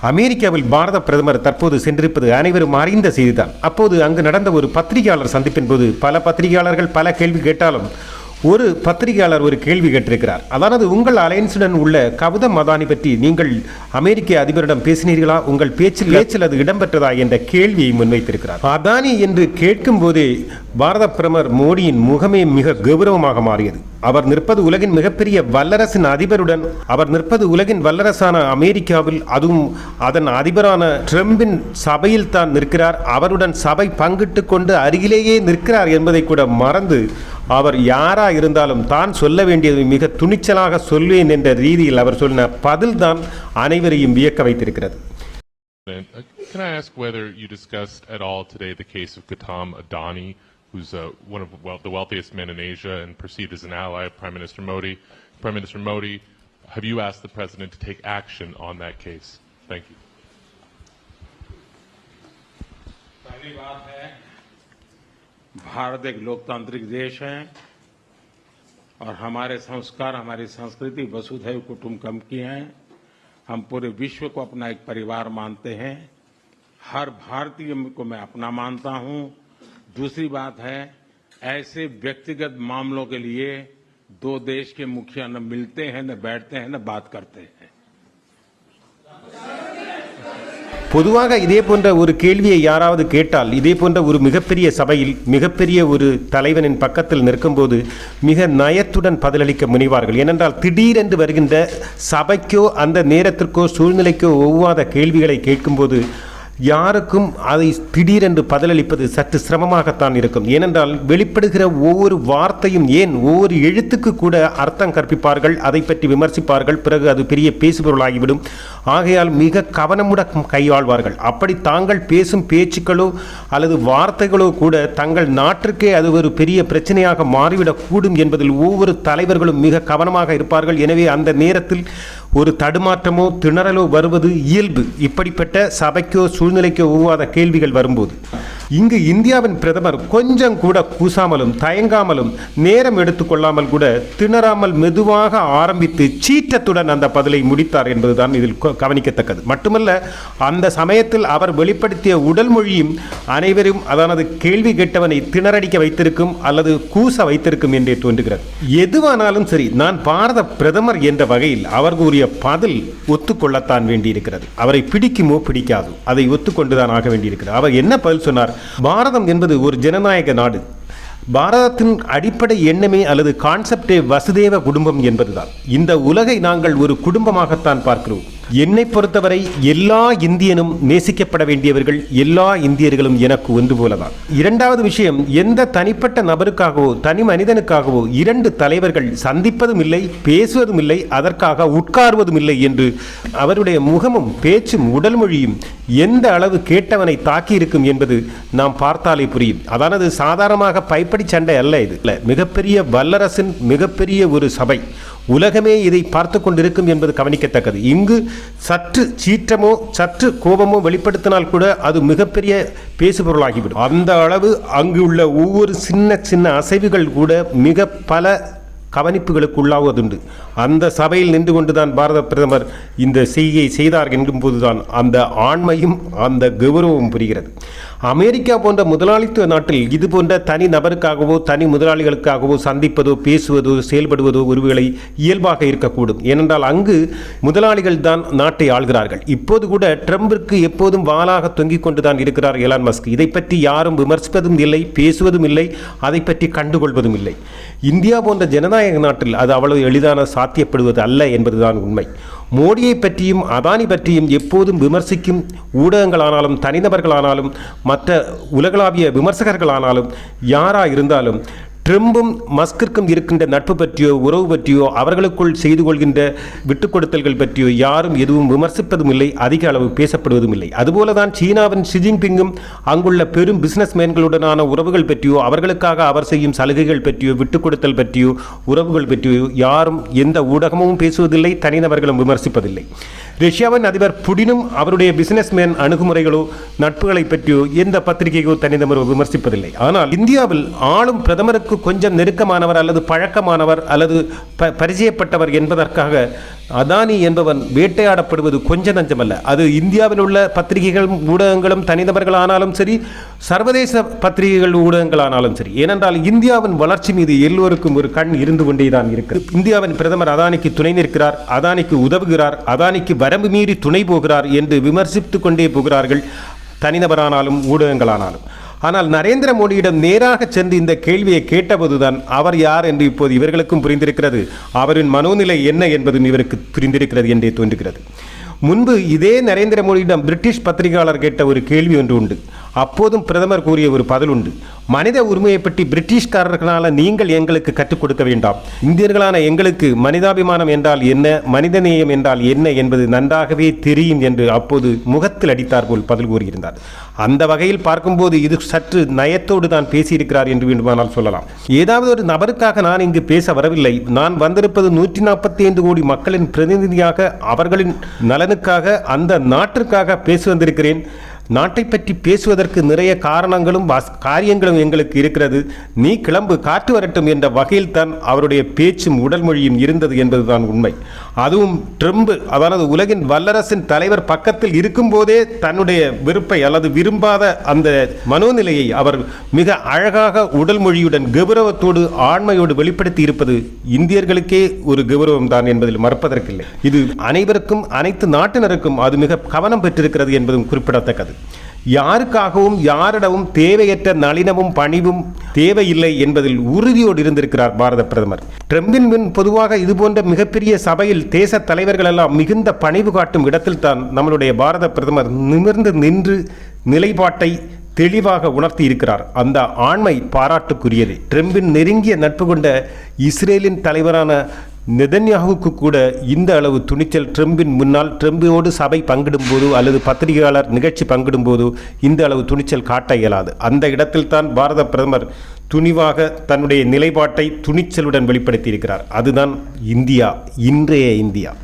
அமெரிக்காவில் பாரத பிரதமர் தற்போது சென்றிருப்பது அனைவரும் அறிந்த செய்திதான். அப்போது அங்கு நடந்த ஒரு பத்திரிகையாளர் சந்திப்பின் போது பல பத்திரிகையாளர்கள் பல கேள்வி கேட்டாலும் ஒரு பத்திரிகையாளர் ஒரு கேள்வி கேட்டிருக்கிறார். அதாவது உங்கள் அலையன்ஸுடன் உள்ள கவுதம் மதானி பற்றி நீங்கள் அமெரிக்க அதிபரிடம் பேசினீர்களா? உங்கள் பேச்சில் பேச்சில் அது இடம்பெற்றதா என்ற கேள்வியை முன்வைத்திருக்கிறார். அதானி என்று கேட்கும் போதே பாரத பிரதமர் மோடியின் முகமே மிக கௌரவமாக மாறியது. அவர் நிற்பது உலகின் மிகப்பெரிய வல்லரசின் அதிபருடன் அவர் நிற்பது உலகின் வல்லரசான அமெரிக்காவில் அதுவும் அதன் அதிபரான ட்ரம்பின் சபையில் தான் நிற்கிறார். அவருடன் சபை பங்கிட்டு கொண்டு அருகிலேயே நிற்கிறார் என்பதை கூட மறந்து அவர் யாரா இருந்தாலும் தான் சொல்ல வேண்டியது மிக துணிச்சலாக சொல்வேன் என்ற ரீதியில் அவர் சொன்ன பதில்தான் அனைவரையும் வியக்க வைத்திருக்கிறது Uh, Can I ask whether you discussed at all today the case of Gautam Adani, who's uh, one of well, the wealthiest men in Asia and perceived as an ally of Prime Minister Modi? Prime Minister Modi, have you asked the president to take action on that case? Thank you. Bharat एक लोकतांत्रिक देश है और हमारे संस्कार, हमारी संस्कृति वसुधैव कुटुंबकम की है। हम पूरे विश्व को अपना एक परिवार मानते हैं। हर भारतीय को मैं अपना मानता हूँ। दूसरी बात है, ऐसे व्यक्तिगत मामलों के लिए दो देश के मुखिया न मिलते हैं, न बैठते हैं, न बात करते हैं। பொதுவாக இதே போன்ற ஒரு கேள்வியை யாராவது கேட்டால் இதே போன்ற ஒரு மிகப்பெரிய சபையில் மிகப்பெரிய ஒரு தலைவனின் பக்கத்தில் நிற்கும்போது மிக நயத்துடன் பதிலளிக்க முனைவார்கள். ஏனென்றால் திடீரென்று வருகின்ற சபைக்கோ அந்த நேரத்திற்கோ சூழ்நிலைக்கோ ஒவ்வாத கேள்விகளை கேட்கும்போது யாருக்கும் அதை திடீரென்று பதிலளிப்பது சற்று சிரமமாகத்தான் இருக்கும். ஏனென்றால் வெளிப்படுகிற ஒவ்வொரு வார்த்தையும் ஏன் ஒவ்வொரு எழுத்துக்கு கூட அர்த்தம் கற்பிப்பார்கள் அதை பற்றி விமர்சிப்பார்கள் பிறகு அது பெரிய பேசுபொருளாகிவிடும். ஆகையால் மிக கவனமுடன் கையாள்வார்கள். அப்படி தாங்கள் பேசும் பேச்சுக்களோ அல்லது வார்த்தைகளோ கூட தங்கள் நாட்டிற்கே அது ஒரு பெரிய பிரச்சனையாக மாறிவிடக்கூடும் என்பதில் ஒவ்வொரு தலைவர்களும் மிக கவனமாக இருப்பார்கள். எனவே அந்த நேரத்தில் ஒரு தடுமாற்றமோ திணறலோ வருவது இயல்பு. இப்படிப்பட்ட சபைக்கோ சூழ்நிலைக்கோ ஒவ்வாத கேள்விகள் வரும்போது இங்கு இந்தியாவின் பிரதமர் கொஞ்சம் கூட கூசாமலும் தயங்காமலும் நேரம் எடுத்துக்கொள்ளாமல் கூட திணறாமல் மெதுவாக ஆரம்பித்து சீற்றத்துடன் அந்த பதிலை முடித்தார் என்பதுதான் இதில் கவனிக்கத்தக்கது. மட்டுமல்ல அந்த சமயத்தில் அவர் வெளிப்படுத்திய உடல் மொழியும் அனைவரும் அதானது கேள்வி கேட்டவனை திணறடிக்க வைத்திருக்கும் அல்லது கூச வைத்திருக்கும் என்றே தோன்றுகிறது. எதுவானாலும் சரி நான் பாரத பிரதமர் என்ற வகையில் அவர் கூறிய பதில் ஒத்துக்கொள்ளத்தான் வேண்டியிருக்கிறது. அவரை பிடிக்குமோ பிடிக்காது அதை ஒத்துக்கொண்டுதான் ஆக வேண்டியிருக்கிறது. அவர் என்ன பதில் சொன்னார்? பாரதம் என்பது ஒரு ஜனநாயக நாடு. பாரதத்தின் அடிப்படை எண்ணமே அல்லது கான்செப்டே வசுதேவ குடும்பம் என்பதுதான். இந்த உலகை நாங்கள் ஒரு குடும்பமாகத்தான் பார்க்கிறோம். என்னை பொறுத்தவரை எல்லா இந்தியனும் நேசிக்கப்பட வேண்டியவர்கள் எல்லா இந்தியர்களும் எனக்கு ஒன்று போலதான். இரண்டாவது விஷயம் எந்த தனிப்பட்ட நபருக்காகவோ தனி மனிதனுக்காகவோ இரண்டு தலைவர்கள் சந்திப்பதும் இல்லை பேசுவதும் இல்லை அதற்காக உட்கார்வதும் இல்லை என்று அவருடைய முகமும் பேச்சும் உடல் மொழியும் எந்த அளவு கேட்டவனை தாக்கியிருக்கும் என்பது நாம் பார்த்தாலே புரியும். அதானது சாதாரணமாக பைப்படி சண்டை அல்ல இது. இல்லை மிகப்பெரிய வல்லரசின் மிகப்பெரிய ஒரு சபை. உலகமே இதை பார்த்து கொண்டிருக்கும் என்பது கவனிக்கத்தக்கது. இங்கு சற்று சீற்றமோ சற்று கோபமோ வெளிப்படுத்தினால் கூட அது மிகப்பெரிய பேசுபொருளாகிவிடும். அந்த அளவு அங்கு உள்ள ஒவ்வொரு சின்ன சின்ன அசைவுகள் கூட மிக பல கவனிப்புகளுக்கு உள்ளாவதுண்டு. அந்த சபையில் நின்று கொண்டுதான் பாரத பிரதமர் இந்த செய்கையை செய்தார் என்கும்போதுதான் அந்த ஆண்மையும் அந்த கௌரவமும் புரிகிறது. அமெரிக்கா போன்ற முதலாளித்துவ நாட்டில் இது போன்ற தனி நபருக்காகவோ தனி முதலாளிகளுக்காகவோ சந்திப்பதோ பேசுவதோ செயல்படுவதோ ஒருவேளை இயல்பாக இருக்கக்கூடும். ஏனென்றால் அங்கு முதலாளிகள் தான் நாட்டை ஆள்கிறார்கள். இப்போது கூட ட்ரம்பிற்கு எப்போதும் வாளாக தொங்கிக் கொண்டுதான் இருக்கிறார் எலான் மஸ்க். இதை பற்றி யாரும் விமர்சிப்பதும் இல்லை பேசுவதும் இல்லை அதை பற்றி கண்டுகொள்வதும் இல்லை. இந்தியா போன்ற ஜனநாயக நாட்டில் அது அவ்வளவு எளிதான சாத்தியப்படுவது அல்ல என்பதுதான் உண்மை. மோடியை பற்றியும் அதானி பற்றியும் எப்போதும் விமர்சிக்கும் ஊடகங்களானாலும் தனிநபர்களானாலும் மற்ற உலகளாவிய விமர்சகர்களானாலும் யாராக இருந்தாலும் ட்ரம்பும் மஸ்கிற்கும் இருக்கின்ற நட்பு பற்றியோ உறவு பற்றியோ அவர்களுக்குள் செய்து கொள்கின்ற விட்டுக் கொடுத்தல்கள் பற்றியோ யாரும் எதுவும் விமர்சிப்பதும் இல்லை அதிக அளவு பேசப்படுவதும் இல்லை அதுபோலதான் சீனாவின் ஷி ஜின்பிங்கும் அங்குள்ள பெரும் பிசினஸ் மேன்களுடனான உறவுகள் பற்றியோ அவர்களுக்காக அவர் செய்யும் சலுகைகள் பற்றியோ விட்டுக் கொடுத்தல் பற்றியோ உறவுகள் பற்றியோ யாரும் எந்த ஊடகமும் பேசுவதில்லை தனிநபர்களும் விமர்சிப்பதில்லை. ரஷ்யாவின் அதிபர் புடினும் அவருடைய பிசினஸ்மேன் அணுகுமுறைகளோ நட்புகளை பற்றியோ எந்த பத்திரிகையோ தனிநபரோ விமர்சிப்பதில்லை. ஆனால் இந்தியாவில் ஆளும் பிரதமருக்கு கொஞ்சம் நெருக்கமானவர் அல்லது பழக்கமானவர் அல்லது ப- பரிச்சயப்பட்டவர் என்பதற்காக அதானி என்பவன் வேட்டையாடப்படுவது கொஞ்ச நஞ்சமல்ல. அது இந்தியாவில் உள்ள பத்திரிகைகளும் ஊடகங்களும் தனிநபர்களானாலும் சரி சர்வதேச பத்திரிகைகள் ஊடகங்களானாலும் சரி ஏனென்றால் இந்தியாவின் வளர்ச்சி மீது எல்லோருக்கும் ஒரு கண் இருந்து கொண்டே தான் இருக்கிறது. இந்தியாவின் பிரதமர் அதானிக்கு துணை நிற்கிறார் அதானிக்கு உதவுகிறார் அதானிக்கு வரம்பு மீறி துணை போகிறார் என்று விமர்சித்துக் கொண்டே போகிறார்கள் தனிநபரானாலும் ஊடகங்களானாலும். ஆனால் நரேந்திர மோடியிடம் நேராக சென்று இந்த கேள்வியை கேட்டபோதுதான் அவர் யார் என்று இப்போது இவர்களுக்கும் புரிந்திருக்கிறது. அவரின் மனோநிலை என்ன என்பதும் இவருக்கு புரிந்திருக்கிறது என்றே தோன்றுகிறது. முன்பு இதே நரேந்திர மோடியிடம் பிரிட்டிஷ் பத்திரிகையாளர் கேட்ட ஒரு கேள்வி ஒன்று உண்டு. அப்போதும் பிரதமர் கூறிய ஒரு பதில் உண்டு. மனித உரிமையை பற்றி பிரிட்டிஷ்காரர்களால் நீங்கள் எங்களுக்கு கற்றுக் கொடுக்க வேண்டாம். இந்தியர்களான எங்களுக்கு மனிதாபிமானம் என்றால் என்ன மனிதநேயம் என்றால் என்ன என்பது நன்றாகவே தெரியும் என்று அப்போது முகத்தில் அடித்தார் போல் பதில் கூறியிருந்தார். அந்த வகையில் பார்க்கும்போது இது சற்று நயத்தோடு தான் பேசியிருக்கிறார் என்று வேண்டுமானால் சொல்லலாம். ஏதாவது ஒரு நபருக்காக நான் இங்கு பேச வரவில்லை. நான் வந்திருப்பது நூற்றி நாற்பத்தி ஐந்து கோடி மக்களின் பிரதிநிதியாக அவர்களின் நலனுக்காக அந்த நாட்டிற்காக பேசி வந்திருக்கிறேன். நாட்டை பற்றி பேசுவதற்கு நிறைய காரணங்களும் வாஸ்- காரியங்களும் எங்களுக்கு இருக்கிறது. நீ கிளம்பு காற்று வரட்டும் என்ற வகையில் தான் அவருடைய பேச்சும் உடல் மொழியும் இருந்தது என்பதுதான் உண்மை. அதுவும் ட்ரம்ப் அதாவது உலகின் வல்லரசின் தலைவர் பக்கத்தில் இருக்கும்போதே தன்னுடைய விருப்பை அல்லது விரும்பாத அந்த மனோநிலையை அவர் மிக அழகாக உடல் மொழியுடன் கௌரவத்தோடு ஆண்மையோடு வெளிப்படுத்தி இருப்பது இந்தியர்களுக்கே ஒரு கௌரவம் தான் என்பதில் மறப்பதற்கில்லை. இது அனைவருக்கும் அனைத்து நாட்டினருக்கும் அது மிக கவனம் பெற்றிருக்கிறது என்பதும் குறிப்பிடத்தக்கது. யாருக்காகவும் யாரிடமும் தேவையற்ற நளினமும் பணிவும் தேவையில்லை என்பதில் உறுதியோடு இருந்திருக்கிறார் பாரத பிரதமர். ட்ரம்பின் முன் பொதுவாக இதுபோன்ற மிகப்பெரிய சபையில் தேச தலைவர்கள் எல்லாம் மிகுந்த பணிவு காட்டும் இடத்தில்தான் நம்மளுடைய பாரத பிரதமர் நிமிர்ந்து நின்று நிலைப்பாட்டை தெளிவாக உணர்த்தி இருக்கிறார். அந்த ஆண்மை பாராட்டுக்குரியது. ட்ரம்பின் நெருங்கிய நட்பு கொண்ட இஸ்ரேலின் தலைவரான நெதன்யாகுவுக்கு கூட இந்த அளவு துணிச்சல் ட்ரம்பின் முன்னால் ட்ரம்பியோடு சபை பங்கிடும் போது அல்லது பத்திரிகையாளர் நிகழ்ச்சி பங்கிடும் போது இந்த அளவு துணிச்சல் காட்ட இயலாது. அந்த இடத்தில்தான் பாரத பிரதமர் துணிவாக தன்னுடைய நிலைப்பாட்டை துணிச்சலுடன் வெளிப்படுத்தியிருக்கிறார். அதுதான் இந்தியா இன்றைய இந்தியா.